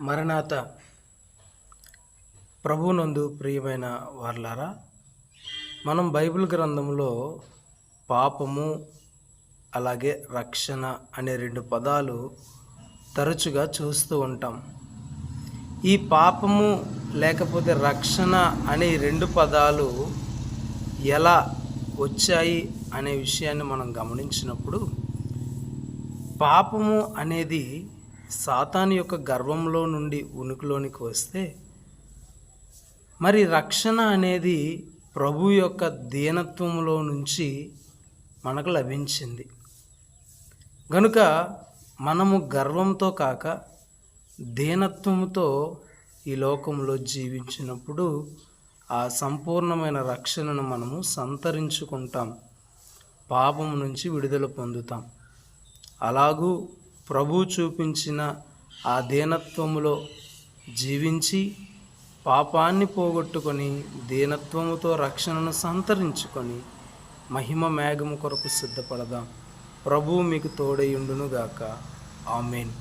మరణాత ప్రభునందు ప్రియమైన వార్లారా మనం బైబిల్ గ్రంథంలో పాపము అలాగే రక్షణ అనే రెండు పదాలు తరచుగా చూస్తూ ఉంటాం. ఈ పాపము లేకపోతే రక్షణ అనే రెండు పదాలు ఎలా వచ్చాయి అనే విషయాన్ని మనం గమనించినప్పుడు పాపము అనేది సాతాను యొక్క గర్వంలో నుండి ఉనికిలోనికి వస్తే మరి రక్షణ అనేది ప్రభు యొక్క దీనత్వంలో నుంచి మనకు లభించింది. గనుక మనము గర్వంతో కాక దీనత్వంతో ఈ లోకంలో జీవించినప్పుడు ఆ సంపూర్ణమైన రక్షణను మనము సంతరించుకుంటాం. పాపం నుంచి విడుదల పొందుతాం. అలాగూ ప్రభు చూపించిన ఆ దీనత్వములో జీవించి పాపాన్ని పోగొట్టుకొని దీనత్వముతో రక్షణను సంతరించుకొని మహిమ మేఘము కొరకు సిద్ధపడదాం. ప్రభు మీకు తోడయుండునుగాక ఆమెన్.